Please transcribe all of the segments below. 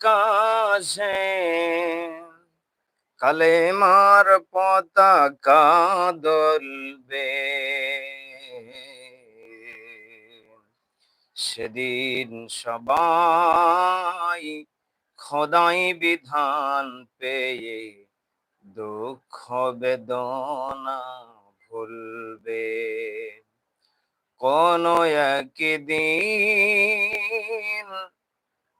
কাশে কালেমার পতাকা দলবে সেদিন সবাই খোদাই বিধান পেয়ে দুঃখ বেদনা ভুলবে। কোন একদিন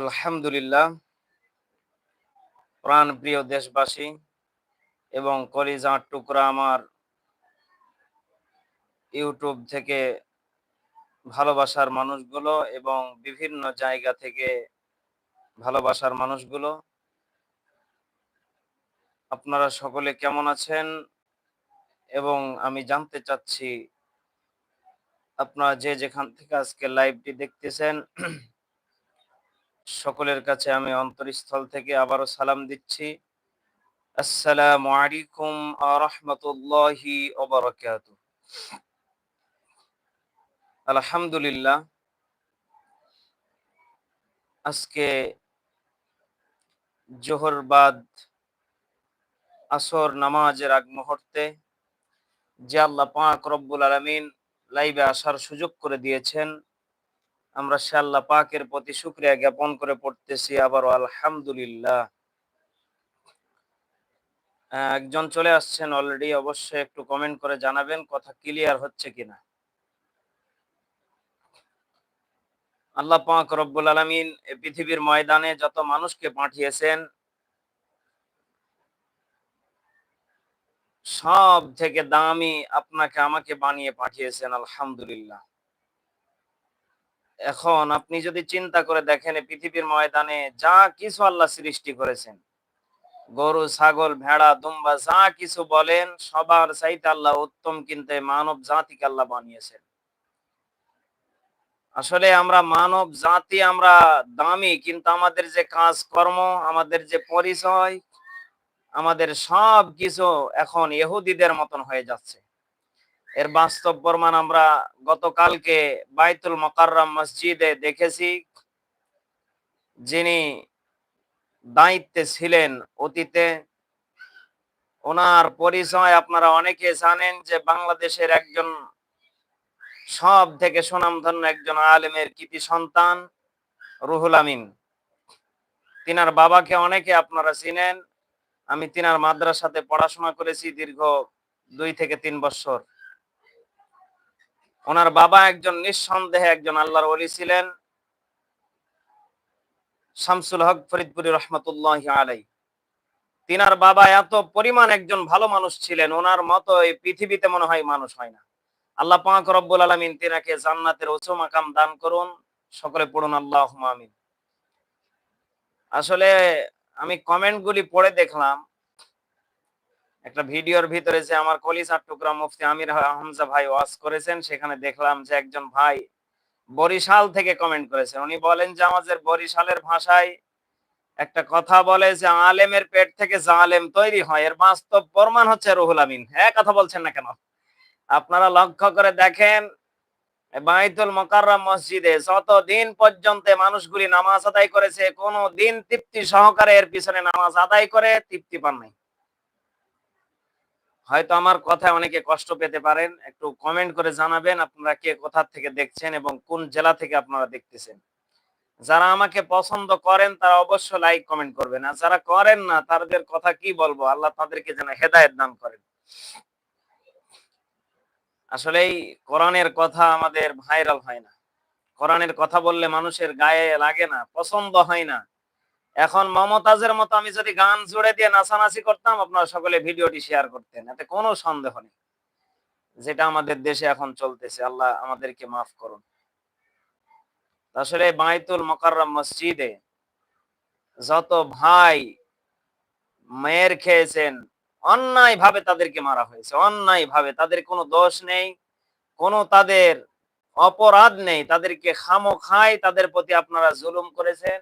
আলহামদুলিল্লাহ, প্রাণ প্রিয় দেশবাসী, এবং কলিজার টুকরা আমার ইউটিউব থেকে ভালোবাসার মানুষগুলো এবং বিভিন্ন জায়গা থেকে ভালোবাসার মানুষগুলো। আপনারা সকলে কেমন আছেন? এবং আমি জানতে চাচ্ছি, আপনারা যে যেখান থেকে আজকে লাইভটি দেখতেছেন সকলের কাছে আমি অন্তরস্থল থেকে আবারও সালাম দিচ্ছি। আসসালামু আলাইকুম আলহামদুলিল্লাহ, আজকে জোহর বাদ আসর নামাজের আগ মুহূর্তে যে আল্লাহ পাক রব্বুল আলমিন লাইভে আসার সুযোগ করে দিয়েছেন আমরা আল্লাহ পাকের প্রতি শুক্রিয়া জ্ঞাপন করে পড়তেছি, আবারও আলহামদুলিল্লাহ। একজন চলে আসছেন অলরেডি অবশ্যই একটু কমেন্ট করে জানাবেন কথা ক্লিয়ার হচ্ছে কিনা। আল্লাহ পাক রব্বুল আলমিন পৃথিবীর ময়দানে যত মানুষকে পাঠিয়েছেন, সব থেকে দামি আপনাকে আমাকে বানিয়ে পাঠিয়েছেন, আলহামদুলিল্লাহ। এখন আপনি যদি চিন্তা করে দেখেন পৃথিবীর ময়দানে যা কিছু আল্লাহ সৃষ্টি করেছেন, গরু, ছাগল, ভেড়া, দুম্বা, যা কিছু বলেন, সবার চাইতে আল্লাহ উত্তম কিনতে মানব জাতিকে আল্লাহ বানিয়েছেন। আসলে আমরা মানব জাতি আমরা দামি, কিন্তু আমাদের যে কাজ কর্ম আমাদের যে পরিচয়, আমাদের সব কিছু এখন ইহুদিদের মতন হয়ে যাচ্ছে। এর বাস্তব প্রমাণ আমরা গতকালকে বাইতুল মকাররাম মসজিদে দেখেছি। যিনি দায়িত্বে ছিলেন অতীতে, ওনার পরিচয় আপনারা অনেকে জানেন যে বাংলাদেশের একজন সব থেকে সুনামধন্য একজন আলেমের কৃতি সন্তান রুহুল আমিন। তিনার বাবাকে অনেকে আপনারা চিনেন। আমি তিনার মাদ্রাসাতে পড়াশোনা করেছি দীর্ঘ দুই থেকে তিন বছর। ওনার বাবা একজন নিঃসন্দেহে একজন আল্লাহর ওলি ছিলেন। শামসুল হক ফরিদপুরি রহমতুল্লাহ আলাই তিনার বাবা এত পরিমাণ একজন ভালো মানুষ ছিলেন, ওনার মতো এই পৃথিবীতে মনে হয় মানুষ হয় না। আল্লাহ পাক রব্বুল আলমিন তিনাকে জান্নাতের উঁচু মাকাম দান করুন, সকলে পড়ুন আল্লাহ আমিন। আসলে আমি কমেন্ট গুলি পড়ে দেখলাম একটা ভিডিওর ভিতরে যে আমার কলিজার টুকরা মুফতি আমির হামজা ভাই ওয়াজ করেছেন, সেখানে দেখলাম যে একজন ভাই বরিশাল থেকে কমেন্ট করেছেন। উনি বলেন যে আমাদের বরিশালের ভাষায় একটা কথা বলে যে আলেমের পেট থেকে জালেম তৈরি হয়, এর বাস্তব প্রমাণ হচ্ছে রুহুল আমিন। হ্যাঁ কথা বলছেন না কেন? আপনারা লক্ষ্য করে দেখেন, বাইতুল মকাররম মসজিদে যত দিন পর্যন্ত মানুষগুলি নামাজ আদায় করেছে, কোন দিন তৃপ্তি সহকারে এর পিছনে নামাজ আদায় করে তৃপ্তি পান নাই। হয়তো আমার কথায় অনেকে কষ্ট পেতে পারেন। একটু কমেন্ট করে জানাবেন আপনারা কে কোথা থেকে দেখছেন এবং কোন জেলা থেকে আপনারা দেখতেছেন। যারা আমাকে পছন্দ করেন তারা অবশ্য লাইক কমেন্ট করবেন। আর যারা করেন না, তাদের কথা কি বলব? আল্লাহ তাদেরকে যেন হেদায়ত দান করেন। আসলে এই কোরআনের কথা আমাদের ভাইরাল হয় না। কোরআনের কথা বললে মানুষের গায়ে লাগে না, পছন্দ হয় না। এখন মমতাজের মতো আমি যদি গান জুড়ে দিয়ে নাচানাচি করতাম, আপনারা সকলে ভিডিওটি শেয়ার করতেন। এতে কোনো সন্দেহ নেই। যেটা আমাদের দেশে এখন চলতেছে, আল্লাহ আমাদেরকে মাফ করুন। আসলে বাইতুল মকাররম মসজিদে যত ভাই মেয়ের খেয়েছেন অন্যায় ভাবে তাদেরকে মারা হয়েছে। অন্যায় ভাবে তাদের কোনো দোষ নেই, কোনো তাদের অপরাধ নেই। তাদেরকে খামো খাই তাদের প্রতি আপনারা জুলুম করেছেন।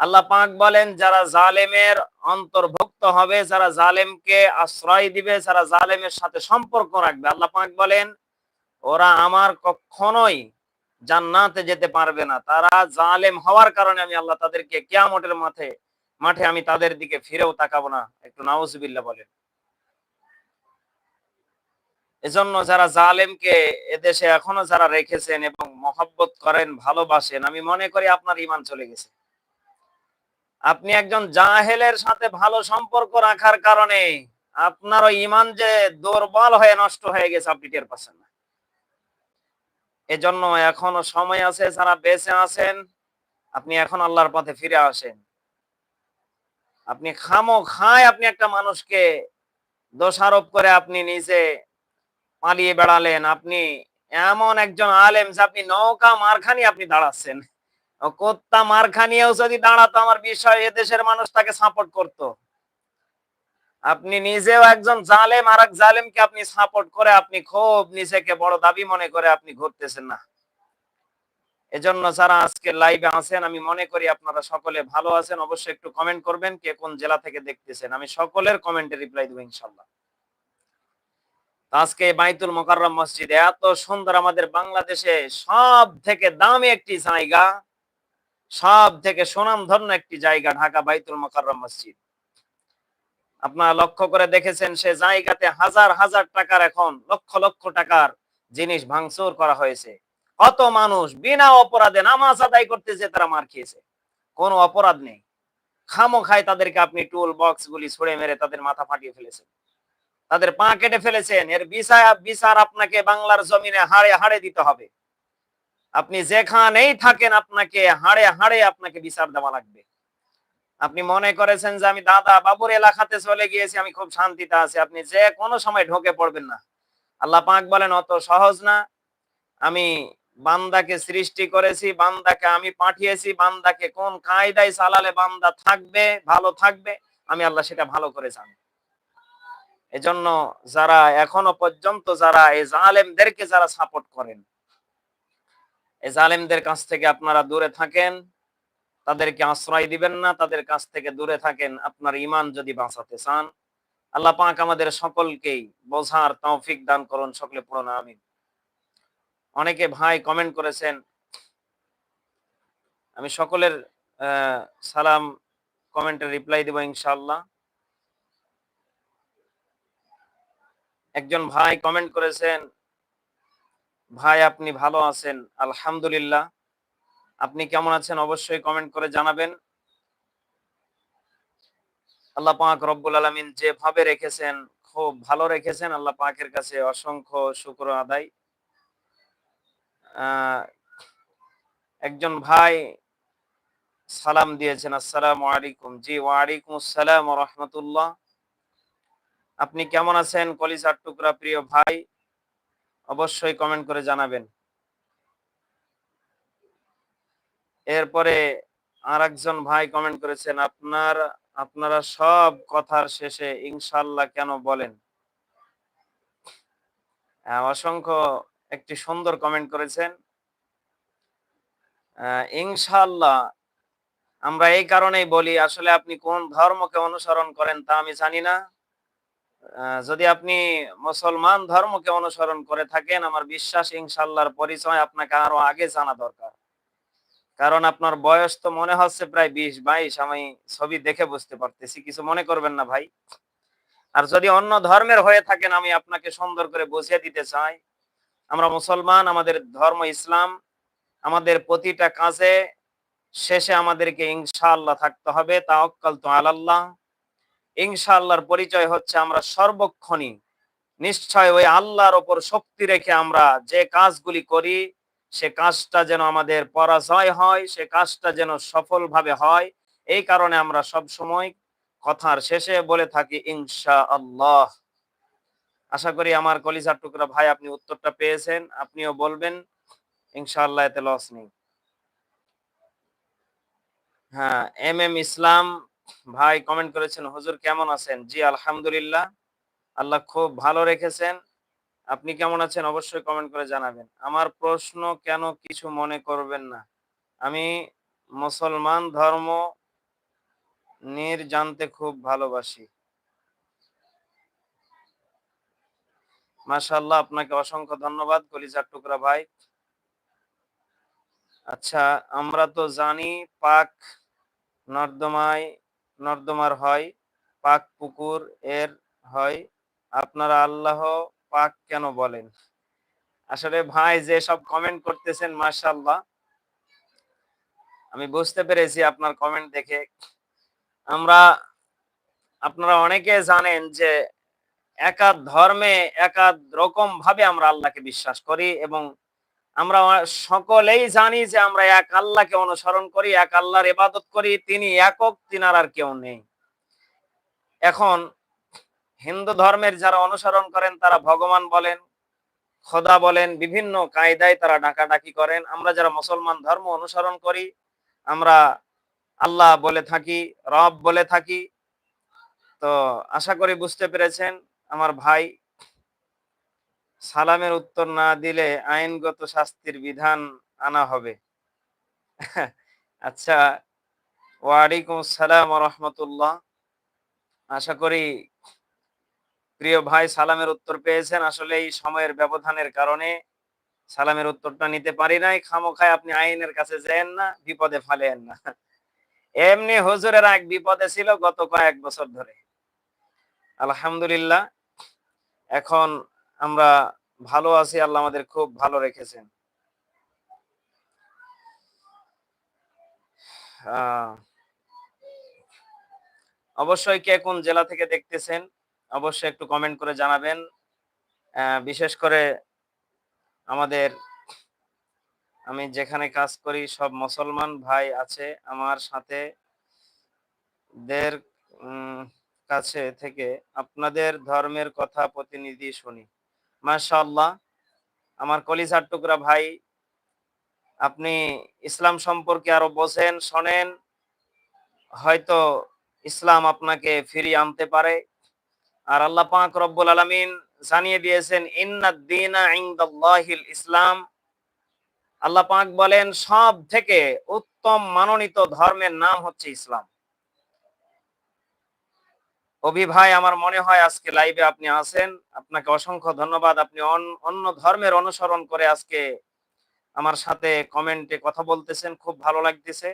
আল্লাহ পাক বলেন, যারা জালেমের অন্তর্ভুক্ত হবে, যারা জালেমকে আশ্রয় দিবে, যারা জালেমের সাথে সম্পর্ক রাখবে, আল্লাহ পাক বলেন, ওরা আমার কখনোই জান্নাতে যেতে পারবে না। তারা জালেম হওয়ার কারণে আমি আল্লাহ তাদেরকে কিয়ামতের মাঠে মাঠে আমি তাদের দিকে ফিরেও তাকাবো না। একটু নাউজুবিল্লাহ বলেন। এজন্য যারা জালেমকে এদেশে এখনও যারা রেখেছেন এবং মহব্বত করেন, ভালোবাসেন, আমি মনে করি আপনার ইমান চলে গেছে। আপনি একজন জাহেলের সাথে ভালো সম্পর্ক রাখার কারণে আপনার ইমান যে দুর্বল হয়ে নষ্ট হয়ে গেছে, আপনি টের পাচ্ছেন না। এজন্য এখনও সময় আছে, যারা বেঁচে আছেন, আপনি এখন আল্লাহর পথে ফিরে আসেন। আপনি খামো খায় আপনি একটা মানুষকে দোষারোপ করে আপনি নিজে পালিয়ে বেড়ালেন। আপনি এমন একজন আলেম যে আপনি নৌকা মারখানি আপনি দাঁড়াচ্ছেন। কোত্তা মারখানিয়েও যদি দাঁড়াতো, আমার বিষয় এদেশের মানুষ তাকে সাপোর্ট করত। আপনি নিজেও একজন জালেম আর এক জালেমকে আপনি সাপোর্ট করে আপনি খুব নিজেকে বড় দাবি মনে করে আপনি ঘুরতেছেন না। এজন্য যারা আজকে লাইভে আছেন, আমি মনে করি আপনারা সকলে ভালো আছেন। অবশ্যই একটু কমেন্ট করবেন কে কোন জেলা থেকে দেখতেছেন। আমি সকলের কমেন্টে রিপ্লাই দেবো ইনশাল্লাহ আজকে বাইতুল মোকাররম মসজিদ এত সুন্দর আমাদের বাংলাদেশে সব থেকে দামি একটি জায়গা। সব থেকে সুনামধন্য একটি জায়গা ঢাকা বাইতুল মোকাররম মসজিদ। আপনারা লক্ষ্য করে দেখেছেন, সে জায়গাতে হাজার হাজার টাকার এখন লক্ষ লক্ষ টাকার জিনিস ভাঙচুর করা হয়েছে। কত মানুষ বিনা অপরাধে নামাজ আদায় করতে যে তারা মার খেয়েছে। কোনো অপরাধ নেই। খামো খায় তাদেরকে আপনি টুল বক্স গুলি ছুড়ে মেরে তাদের মাথা ফাটিয়ে ফেলেছেন। তাদের পা কেটে ফেলেছেন। এর বিচার আপনাকে বাংলার জমিনে হাড়ে হাড়ে দিতে হবে। আপনি যেখানেই থাকেন আপনাকে হাড়ে হাড়ে আপনাকে বিচার দেওয়া লাগবে। আপনি মনে করেছেন যে আমি দাদা বাবুর এলাকাতে চলে গিয়েছি, আমি খুব শান্তিতে আছি। আপনি যে কোনো সময় ঢোকে পড়বেন না। আল্লাহ পাক বলেন, অত সহজ না। আমি বান্দাকে সৃষ্টি করেছি, বান্দাকে আমি পাঠিয়েছি, বান্দাকে কোন কায়দায় চালালে বান্দা থাকবে, ভালো থাকবে, আমি আল্লাহ সেটা ভালো করে জানি। এজন্য যারা এখনও পর্যন্ত যারা এই জালেমদেরকে যারা সাপোর্ট করেন এই জালেমদের কাছ থেকে আপনারা দূরে থাকেন, তাদেরকে আশ্রয় দিবেন না, তাদের কাছ থেকে দূরে থাকেন, আপনার ইমান যদি বাঁচাতে চান। আল্লাহ পাক আমাদের সকলকেই বোঝার তৌফিক দান করুন, সকলে পড়ুন, আমিন। অনেকে ভাই কমেন্ট করেছেন, আমি সকলের সালাম কমেন্টের রিপ্লাই দেব ইনশাআল্লাহ। একজন ভাই কমেন্ট করেছেন ভাই, আপনি ভালো আছেন? আলহামদুলিল্লাহ। আপনি কেমন আছেন? অবশ্যই কমেন্ট করে জানাবেন। আল্লাহ পাক রব্বুল আলমিন যেভাবে রেখেছেন, খুব ভালো রেখেছেন। আল্লাহ পাকের কাছে অসংখ্য শুক্র আদায়। একজন ভাই সালাম দিয়েছেন, আসসালামু আলাইকুম। জি, ওয়ালাইকুম আসসালাম রহমতুল্লাহ। আপনি কেমন আছেন? কলিজার টুকরা প্রিয় ভাই অবশ্যই কমেন্ট করে জানাবেন। এরপরে আর একজন ভাই কমেন্ট করেছেন, আপনার, আপনারা সব কথার শেষে ইনশাল্লাহ কেন বলেন? অসংখ্য একটি সুন্দর কমেন্ট করেছেন। ইনশাল্লাহ আমরা এই কারণেই বলি, আসলে আপনি কোন ধর্মকে অনুসরণ করেন তা আমি জানি না। যদি আপনি মুসলমান ধর্মকে অনুসরণ করে থাকেন, আমার বিশ্বাস ইনশাল্লাহর পরিচয় আপনাকে আরও আগে জানা দরকার। কারণ আপনার বয়স তো মনে হচ্ছে প্রায় বিশ, বাইশ, আমি ছবি দেখে বুঝতে পারতেছি, কিছু মনে করবেন না ভাই। আর যদি অন্য ধর্মের হয়ে থাকেন, আমি আপনাকে সুন্দর করে বুঝিয়ে দিতে চাই। আমরা মুসলমান, আমাদের ধর্ম ইসলাম, আমাদের প্রতিটা কাজে শেষে আমাদেরকে ইনশাআল্লাহ থাকতে হবে তা অক্কাল তো আল্লাহ ইনশাআল্লাহর পরিচয় হচ্ছে আমরা সর্বক্ষণই। নিশ্চয় ওই আল্লাহর ওপর শক্তি রেখে আমরা যে কাজগুলি করি, সে কাজটা যেন আমাদের পরাজয় হয়, সে কাজটা যেন সফলভাবে হয়, এই কারণে আমরা সব সময় কথার শেষে বলে থাকি ইনশা আল্লাহ আশা করি আমার কলিজার টুকরা ভাই আপনি উত্তরটা পেয়েছেন, আপনিও বলবেন, ইনশাআল্লাহ এতে লস নেই। হ্যাঁ এম এম ইসলাম ভাই কমেন্ট করেছেন, হুজুর কেমন আছেন? জি, আলহামদুলিল্লাহ। আল্লাহ খুব ভালো রেখেছেন। আপনি কেমন আছেন? অবশ্যই কমেন্ট করে জানাবেন। আমার প্রশ্ন, কেন কিছু মনে করবেন না? আমি মুসলমান ধর্ম নির জানতে খুব ভালোবাসি। মাশাআল্লাহ, আপনাকে অসংখ্য ধন্যবাদ, কলিজার টুকরা ভাই। আচ্ছা আমরা তো জানি পাক নর্দমায় নর্দমার হয়, পাক পুকুর এর হয়। আপনারা আল্লাহ পাক কেন বলেন? আসলে ভাই যে সব কমেন্ট করতেছেন, মাশাআল্লাহ। আমি বুঝতে পেরেছি আপনার কমেন্ট দেখে। আমরা, আপনারা অনেকে জানেন যে একাধ ধর্মে একাধ রকম ভাবে আমরা আল্লাহকে বিশ্বাস করি এবং আমরা সকলেই জানি যে আমরা এক আল্লাহকে অনুসরণ করি, এক আল্লাহর ইবাদত করি, তিনি একক, তিনার আর কেউ নেই। এখন হিন্দু ধর্মের যারা অনুসরণ করেন, তারা ভগবান বলেন, খোদা বলেন, বিভিন্ন কায়দায় তারা ডাকাডাকি করেন। আমরা যারা মুসলমান ধর্ম অনুসরণ করি, আমরা আল্লাহ বলে থাকি, রব বলে থাকি। তো আশা করি বুঝতে পেরেছেন, আমার ভাই সালামের উত্তর না দিলে আইনগত শাস্তির বিধান আনা হবে। আচ্ছা ওয়ালাইকুম সালাম রহমতুল্লাহ। আশা করি প্রিয় ভাই সালামের উত্তর পেয়েছেন। আসলে এই সময়ের ব্যবধানের কারণে সালামের উত্তরটা নিতে পারি নাই। খামোখায় আপনি আইনের কাছে যেন না, বিপদে ফালেন না। এমনি হুজুরের এক বিপদে ছিল গত কয়েক বছর ধরে। আলহামদুলিল্লাহ, এখন আমরা ভালো আছি, আল্লাহ আমাদের খুব ভালো রেখেছেন। অবশ্যই কে কোন জেলা থেকে দেখতেছেন, অবশ্যই একটু কমেন্ট করে জানাবেন। বিশেষ করে আমাদের, আমি যেখানে কাজ করি সব মুসলমান ভাই আছে আমার সাথে। দের কাছে থেকে আপনাদের ধর্মের কথা প্রতিনিধি শুনি। মাশাআল্লাহ। আমার কলিজার টুকরা ভাই, আপনি ইসলাম সম্পর্কে আরও বোঝেন, শোনেন। হয়তো ইসলাম আপনাকে ফিরিয়ে আনতে পারে। আর আল্লাহ পাক রব্বুল আলামিন জানিয়ে দিয়েছেন ইন্নাদ্দিনা ইনদাল্লাহিল ইসলাম। আল্লাহ পাক বলেন সব থেকে উত্তম মানোনীত ধর্মের নাম হচ্ছে ইসলাম। অভি ভাই, আমার মনে হয় আজকে লাইভে আপনি আছেন। আপনাকে অসংখ্য ধন্যবাদ। আপনি অন্য ধর্মের অনুসরণ করে আজকে আমার সাথে কমেন্টে কথা বলতেছেন। খুব ভালো লাগতেছে।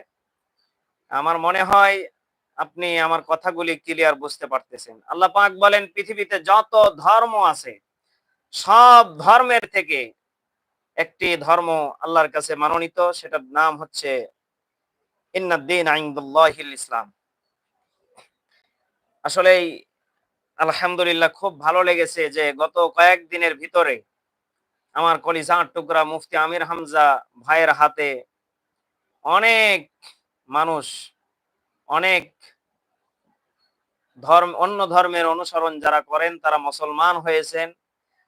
আমার মনে হয় আপনি আমার কথাগুলি ক্লিয়ার বুঝতে পারতেছেন। আল্লাহ পাক বলেন, পৃথিবীতে যত ধর্ম আছে, সব ধর্মের থেকে একটি ধর্ম আল্লাহর কাছে মানোনীত। সেটার নাম হচ্ছে, ইন্নাদ্দিন আইন্দুল্লাহিল ইসলাম। আসলেই আলহামদুলিল্লাহ খুব ভালো লেগেছে যে গত কয়েক দিনের ভিতরে আমার কলিজার টুকরা মুফতি আমির হামজা ভাইয়ের হাতে অনেক মানুষ, অনেক ধর্ম, অন্য ধর্মের অনুসরণ যারা করেন তারা মুসলমান হয়েছেন।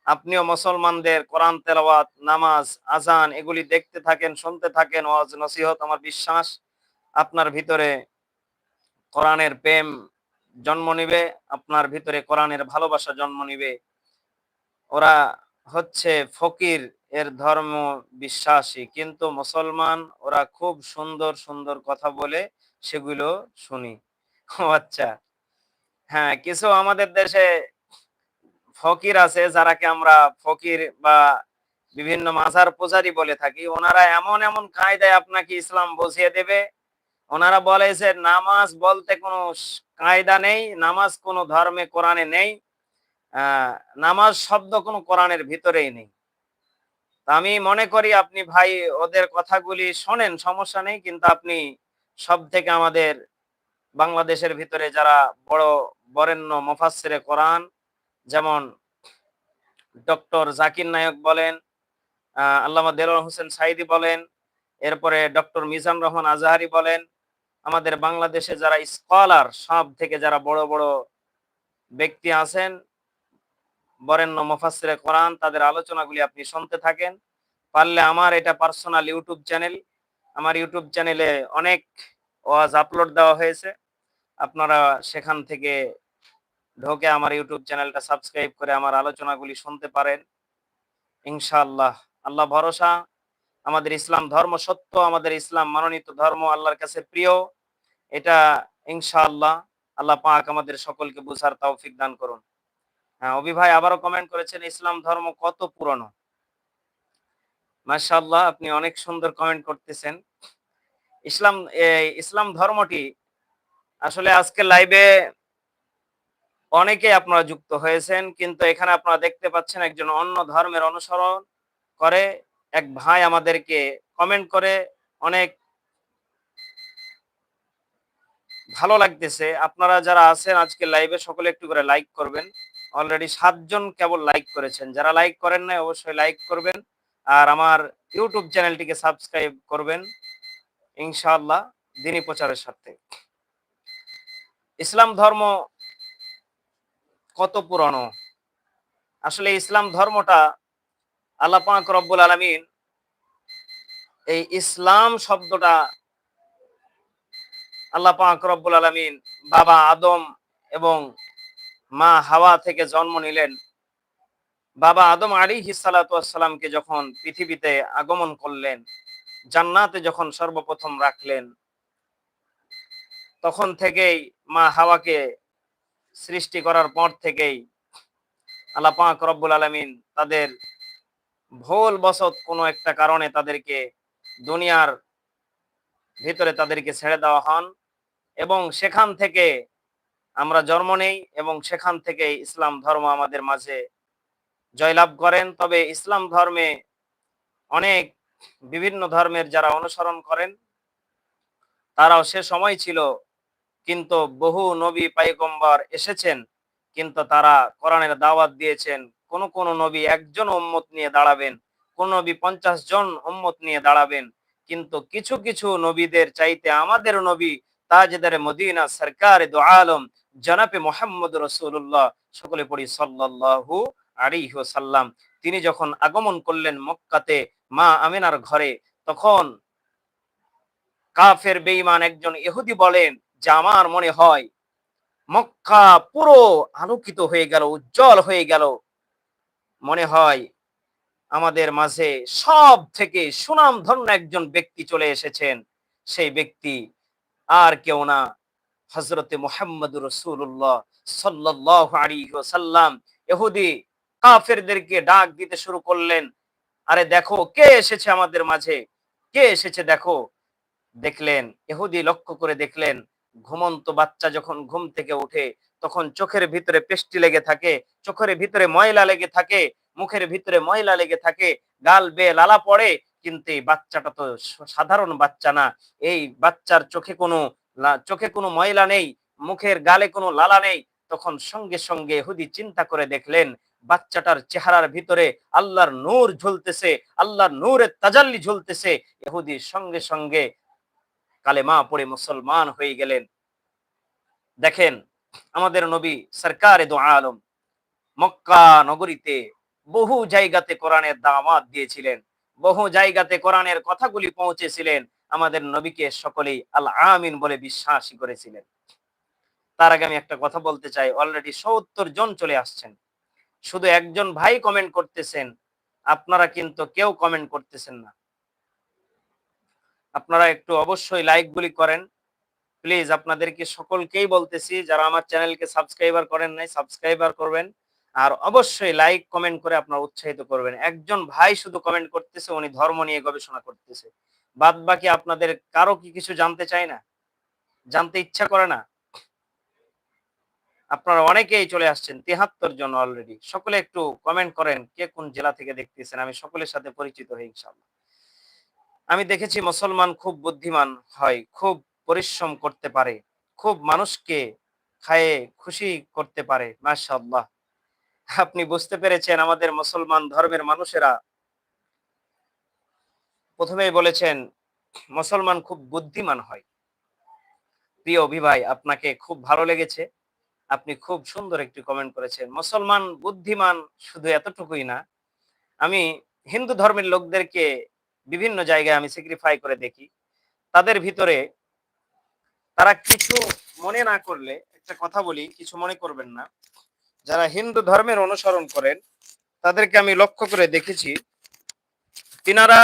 আপনিও মুসলমানদের কোরআন, তেলাওয়াত, নামাজ আজান এগুলি দেখতে থাকেন, শুনতে থাকেন, ওয়াজ, নসিহত, আমার বিশ্বাস, আপনার ভিতরে কোরআনের প্রেম জন্ম নিবে, আপনার ভিতরে কোরআনের ভালোবাসা জন্ম নিবে। ওরা হচ্ছে ফকির, এর ধর্ম বিশ্বাসী। কিন্তু মুসলমান, ওরা খুব সুন্দর সুন্দর কথা বলে সেগুলো শুনি। আচ্ছা। হ্যাঁ কিছু আমাদের দেশে ফকির আছে, যারাকে আমরা ফকির বা বিভিন্ন মাজার পূজারি বলে থাকি। ওনারা এমন এমন কায়দায় আপনাকে ইসলাম বুঝিয়ে দেবে ওনারা বলে যে নামাজ বলতে কোনো কায়দা নেই, নামাজ কোনো ধর্মে, কোরআনে নেই নামাজ শব্দ কোনো কোরআনের ভিতরেই নেই। আমি মনে করি আপনি ভাই ওদের কথাগুলি শোনেন, সমস্যা নেই, কিন্তু আপনি সব থেকে আমাদের বাংলাদেশের ভিতরে যারা বড় বরেণ্য মোফাসেরে কোরআন, যেমন ডক্টর জাকির নায়ক বলেন, আহ, আল্লামা দেলোয়ার হোসেন সাইদি বলেন, এরপরে ডক্টর মিজান রহমান আজাহারি বলেন আমাদের বাংলাদেশে যারা স্কলার সব থেকে যারা বড় বড় ব্যক্তি আছেন, বরেণ্য মোফাসিরে কোরআন, তাদের আলোচনাগুলি আপনি শুনতে থাকেন। পারলে আমার এটা পার্সোনাল ইউটিউব চ্যানেল আমার ইউটিউব চ্যানেলে অনেক ওয়াজ আপলোড দেওয়া হয়েছে। আপনারা সেখান থেকে ঢোকে আমার ইউটিউব চ্যানেলটা সাবস্ক্রাইব করে আমার আলোচনাগুলি শুনতে পারেন। ইনশাআল্লাহ, আল্লাহ ভরসা। আমাদের ইসলাম ধর্ম সত্য, আমাদের ইসলাম মনোনীত ধর্ম, আল্লাহর কাছে প্রিয়, এটা ইনশাআল্লাহ আল্লাহ পাক আমাদের সকলকে বুঝার তৌফিক দান করুন। হ্যাঁ অভি ভাই আবারও কমেন্ট করেছেন, ইসলাম ধর্ম কত পুরনো? মাশাআল্লাহ, আপনি অনেক সুন্দর কমেন্ট করতেছেন। ইসলাম ইসলাম ধর্মটি আসলে আজকে লাইভে অনেকে আপনারা যুক্ত হয়েছেন, কিন্তু এখানে আপনারা দেখতে পাচ্ছেন একজন অন্য ধর্মের অনুসরণ করে। এক ভাই আমাদেরকে কমেন্ট করে, অনেক ভালো লাগতেছে। আপনারা যারা আছেন আজকে লাইভে সকলে একটু করে লাইক করবেন। অলরেডি সাতজন কেবল লাইক করেছেন। যারা লাইক করেন নাই, অবশ্যই লাইক করবেন। আর আমার ইউটিউব চ্যানেলটিকে সাবস্ক্রাইব করবেন, ইনশাআল্লাহ দিনী প্রচারের স্বার্থে। ইসলাম ধর্ম কত পুরনো? আসলে ইসলাম ধর্মটা আল্লাহ পাক রব্বুল আলামিন এই ইসলাম শব্দটা আল্লাহ পাক রব্বুল আলামিন বাবা আদম এবং মা হাওয়া থেকে জন্ম নিলেন। বাবা আদম আলী হিসালাতামকে যখন পৃথিবীতে আগমন করলেন, জান্নাতে যখন সর্বপ্রথম রাখলেন, তখন থেকেই মা হাওয়াকে সৃষ্টি করার পর থেকেই আল্লাহ পাক রব্বুল আলমিন তাদের ভুল বসত কোনো একটা কারণে তাদেরকে দুনিয়ার ভিতরে তাদেরকে ছেড়ে দেওয়া হন এবং সেখান থেকে আমরা জন্ম নেই এবং সেখান থেকে ইসলাম ধর্ম আমাদের মাঝে জয়লাভ করেন। তবে ইসলাম ধর্মে অনেক বিভিন্ন ধর্মের যারা অনুসরণ করেন, তারাও সে সময় ছিল কিন্তু বহু নবী পাইগম্বর এসেছেন, কিন্তু তারা কোরআনের দাওয়াত দিয়েছেন কোন কোন নবী একজন উম্মত নিয়ে দাঁড়াবেন, কোন নবী পঞ্চাশ জন উম্মত নিয়ে দাঁড়াবেন। কিন্তু কিছু কিছু নবীদের চাইতে আমাদের নবী তাজদার মদিনা সরকার দু আলম জনাপে মোহাম্মদ রসুল্লাহ সকলে পড়ি সাল্লাল্লাহু আলাইহি সাল্লাম তিনি যখন আগমন করলেন মক্কাতে মা আমিনার ঘরে, তখন কাফের বেঈমান একজন ইহুদি বলেন, যে আমার মনে হয়। মক্কা পুরো আলোকিত হয়ে গেল, উজ্জ্বল হয়ে গেল। মনে হয় আমাদের মাঝে সব থেকে সুনাম ধন্য একজন ব্যক্তি চলে এসেছেন। সেই ব্যক্তি আর কেউ না হজরতে মোহাম্মদ রসুল্লাহ সাল্লাহ আলী সাল্লাম এহুদি কাফেরদেরকে ডাক দিতে শুরু করলেন। আরে দেখো, কে এসেছে আমাদের মাঝে? কে এসেছে দেখো? দেখলেন এহুদি লক্ষ্য করে দেখলেন ঘুমন্ত বাচ্চা যখন ঘুম থেকে উঠে তখন চোখের ভিতরে পেস্টি লেগে থাকে, চোখের ভিতরে ময়লা লেগে থাকে, মুখের ভিতরে ময়লা লেগে থাকে, গাল বে লালা পড়ে, কিন্তু এই বাচ্চাটা তো সাধারণ বাচ্চা না। এই বাচ্চার চোখে কোনো চোখে কোনো ময়লা নেই, মুখের গালে কোনো লালা নেই। তখন সঙ্গে সঙ্গে হুদি চিন্তা করে দেখলেন, বাচ্চাটার চেহারার ভিতরে আল্লাহর নূর ঝুলতেছে, আল্লাহর নূরের তাজাল্লি ঝুলতেছে। এহুদি সঙ্গে সঙ্গে কালেমা পড়ে মুসলমান হয়ে গেলেন। দেখেন, আমাদের নবী সরকার আলম মক্কা নগরীতে বহু জায়গাতে কোরআনের দামাত দিয়েছিলেন, বহু জায়গাতে কোরআনের কথাগুলি পৌঁছেছিলেন, আমাদের নবীকে সকলেই আল আমিন বলে বিশ্বাসী করেছিলেন। তার আগে আমি একটা কথা বলতে চাই, অলরেডি সত্তর জন চলে আসছেন। শুধু একজন ভাই কমেন্ট করতেছেন, আপনারা কিন্তু কেউ কমেন্ট করতেছেন না। আপনারা একটু অবশ্যই লাইক গুলি করেন। প্লিজ আপনাদেরকে সকলকেই বলতেছি, যারা আমার চ্যানেলকে সাবস্ক্রাইবার করেন নাই সাবস্ক্রাইবার করবেন। আর অবশ্যই লাইক কমেন্ট করে আপনারা উৎসাহিত করবেন। একজন ভাই শুধু কমেন্ট করতেছে, উনি ধর্ম নিয়ে গবেষণা করতেছে। বাদ বাকি আপনাদের কারও কি কিছু জানতে চাই না? জানতে ইচ্ছা করে না? আপনারা অনেকেই চলে আসছেন, তেহাত্তর জন অলরেডি সকলে একটু কমেন্ট করেন, কে কোন জেলা থেকে দেখতেছেন? আমি সকলের সাথে পরিচিত হই ইনশাল্লাহ আমি দেখেছি মুসলমান খুব বুদ্ধিমান হয়, খুব পরিশ্রম করতে পারে, খুব মানুষকে খায়ে খুশি করতে পারে মাশাল্লাহ আপনি বুঝতে পেরেছেন আমাদের মুসলমান ধর্মের মানুষেরা প্রথমেই বলেছেন, মুসলমান খুব বুদ্ধিমান হয়। প্রিয় অভিভাই, আপনাকে খুব ভালো লেগেছে। আপনি খুব সুন্দর একটি কমেন্ট করেছেন। মুসলমান বুদ্ধিমান শুধু এতটুকুই না, আমি হিন্দু ধর্মের লোকদেরকে বিভিন্ন জায়গায় আমি স্যাক্রিফাই করে দেখি। তাদের ভিতরে তারা কিছু মনে না করলে একটা কথা বলি, কিছু মনে করবেন না। যারা হিন্দু ধর্মের অনুসরণ করেন, তাদেরকে আমি লক্ষ্য করে দেখেছি। তিনারা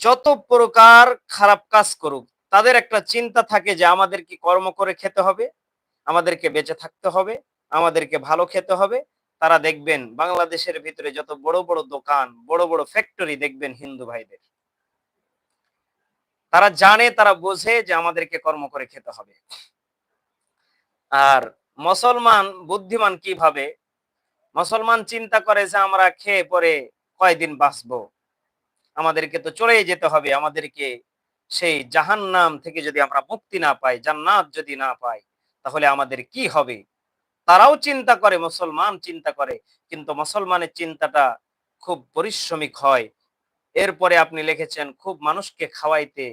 যত প্রকার খারাপ কাজ করুক, তাদের একটা চিন্তা থাকে যে আমাদেরকে কর্ম করে খেতে হবে? আমাদেরকে বেঁচে থাকতে হবে? আমাদেরকে ভালো খেতে হবে? তারা দেখবেন বাংলাদেশের ভিতরে যত বড় বড় দোকান, বড় বড় ফ্যাক্টরি দেখবেন হিন্দু ভাইদের। তারা জানে, তারা বোঝে যে আমাদেরকে কর্ম করে খেতে হবে। আর মুসলমান বুদ্ধিমান কীভাবে? মুসলমান চিন্তা করে যে আমরা খেয়ে পরে কয়দিন বাঁচবো? আমাদেরকে তো চলেই যেতে হবে। আমাদেরকে সেই জাহান্নাম থেকে যদি আমরা মুক্তি না পাই, জান্নাত যদি না পাই, তাহলে আমাদের কি হবে? তারাও চিন্তা করে, মুসলমান চিন্তা করে, কিন্তু মুসলমানের চিন্তাটা খুব পরিশ্রমিক হয়। এরপরে আপনি লিখেছেন, খুব মানুষকে খাওয়াইতে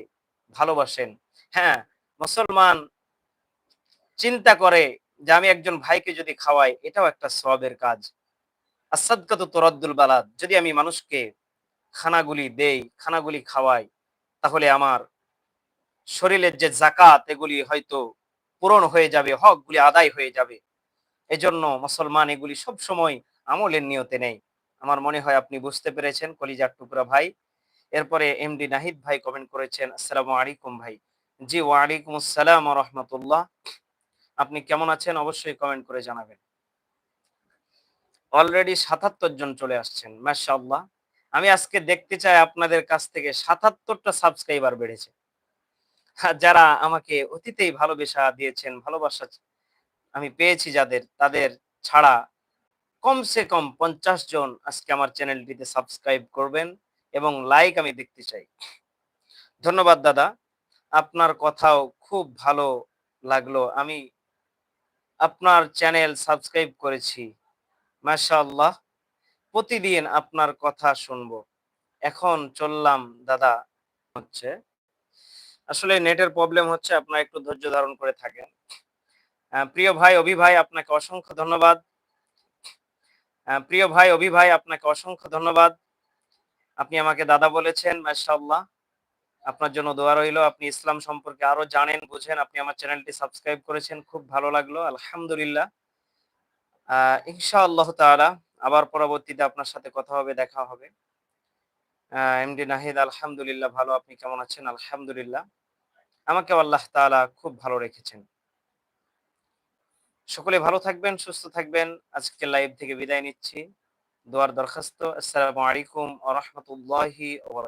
ভালোবাসেন। হ্যাঁ মুসলমান চিন্তা করে যে আমি একজন ভাইকে যদি খাওয়াই, এটাও একটা সবের কাজ। আসাদকাত তোরাদ্দুল বালাদ, যদি আমি মানুষকে খানাগুলি দেই, খানাগুলি খাওয়াই, তাহলে আমার শরীরের যে জাকাত এগুলি হয়তো পূরণ হয়ে যাবে, হকগুলি আদায় হয়ে যাবে। এজন্য মুসলমান এগুলি সব সময় আমলের নিয়তে নেই। আমার মনে হয় আপনি বুঝতে পেরেছেন, কলিজার টুকরা ভাই। এরপরে এমডি নাহিদ ভাই কমেন্ট করেছেন, আসসালামু আলাইকুম ভাই। জি, ওয়ালাইকুম আসসালাম রহমতুল্লাহ। আপনি কেমন আছেন? অবশ্যই কমেন্ট করে জানাবেন। অলরেডি সাতাত্তর জন চলে আসছেন, মাশাআল্লাহ। আমি আজকে দেখতে চাই আপনাদের কাছ থেকে সাতাত্তরটা সাবস্ক্রাইবার বেড়েছে। যারা আমাকে অতীতেই ভালোবাসা দিয়েছেন, ভালোবাসা আমি পেয়েছি যাদের, তাদের ছাড়া কমসে কম পঞ্চাশ জন আজকে আমার চ্যানেলটিতে সাবস্ক্রাইব করবেন এবং লাইক আমি দেখতে চাই। ধন্যবাদ দাদা, আপনার কথাও খুব ভালো লাগল। আমি আপনার চ্যানেল সাবস্ক্রাইব করেছি। মাশাআল্লাহ, প্রতিদিন আপনার কথা শুনব। এখন চললাম দাদা হচ্ছে। আসলে নেটের প্রবলেম হচ্ছে, আপনারা একটু ধৈর্য ধারণ করে থাকেন। প্রিয় ভাই অভি ভাই আপনাকে অসংখ্য ধন্যবাদ। প্রিয় ভাই অভি ভাই আপনাকে অসংখ্য ধন্যবাদ। আপনি আমাকে দাদা বলেছেন, মাশাআল্লাহ। আপনার জন্য দোয়া রইল। আপনি ইসলাম সম্পর্কে আরও জানেন, বুঝেন। আপনি আমার চ্যানেলটি সাবস্ক্রাইব করেছেন, খুব ভালো লাগল, আলহামদুলিল্লাহ। আহ, ইনশাআল্লাহ তাআলা আবার পরবর্তীতে আপনার সাথে কথা হবে, দেখা হবে। এমডি নাহিদ, আলহামদুলিল্লাহ, ভালো। আপনি কেমন আছেন? আলহামদুলিল্লাহ। আমাকে আল্লাহ তাআলা খুব ভালো রেখেছেন। সকলে ভালো থাকবেন, সুস্থ থাকবেন। আজকে লাইভ থেকে বিদায় নিচ্ছি। দোয়ার দরখাস্ত, আসসালামু আলাইকুম ওয়া রাহমাতুল্লাহি ওয়া